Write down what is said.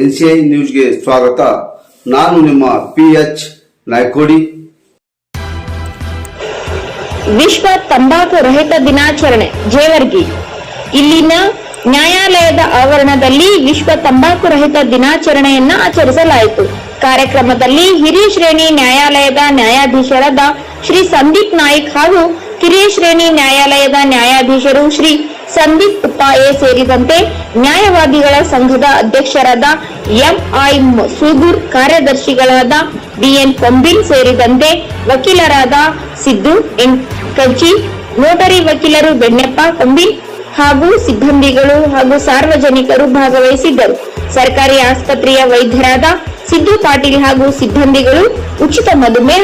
NCI ನ್ಯೂಸ್ಗೆ ಸ್ವಾಗತ. ನಾನು ನಿಮ್ಮ ಪಿ ಎಚ್ ನಾಯ್ಕೋಡಿ. ವಿಶ್ವ ತಂಬಾಕು ರಹಿತ ದಿನಾಚರಣೆ, ಜೇವರ್ಗಿ. ಇಲ್ಲಿನ ನ್ಯಾಯಾಲಯದ ಆವರಣದಲ್ಲಿ ವಿಶ್ವ ತಂಬಾಕು ರಹಿತ ದಿನಾಚರಣೆಯನ್ನ ಆಚರಿಸಲಾಯಿತು. ಕಾರ್ಯಕ್ರಮದಲ್ಲಿ ಹಿರಿಯ ಶ್ರೇಣಿ ನ್ಯಾಯಾಲಯದ ನ್ಯಾಯಾಧೀಶರಾದ ಶ್ರೀ ಸಂದೀಪ್ ನಾಯ್ಕ್ ಹಾಗೂ ಕಿರಿಯ ಶ್ರೇಣಿ ನ್ಯಾಯಾಲಯದ ನ್ಯಾಯಾಧೀಶರು ಶ್ರೀ ಸಂದೀಪ್ ಉಪಾಯೆ ಸೇರಿದಂತೆ ನ್ಯಾಯವಾದಿಗಳ ಸಂಘದ ಅಧ್ಯಕ್ಷರಾದ ಎಂಐ ಸುಗುರ್ ಕಾರ್ಯದರ್ಶಿಗಳಾದ ಬಿಎನ್ ಕೊಂಬಿನ್ ಸೇರಿದಂತೆ ವಕೀಲರಾದ ಸಿದ್ದು ಎನ್ ಕಚ್ಚಿ ನೋಟರಿ ವಕೀಲರು ಬೆಣ್ಣಪ್ಪ ಕೊಂಬಿನ್ ಹಾಗೂ ಸಿಬ್ಬಂದಿಗಳು ಹಾಗೂ ಸಾರ್ವಜನಿಕರು ಭಾಗವಹಿಸಿದ್ದರು. ಸರ್ಕಾರಿ ಆಸ್ಪತ್ರೆಯ ವೈದ್ಯರಾದ ಸಿದ್ದು ಪಾಟೀಲ್ ಹಾಗೂ ಸಿಬ್ಬಂದಿಗಳು ಉಚಿತ ಮಧುಮೇಹ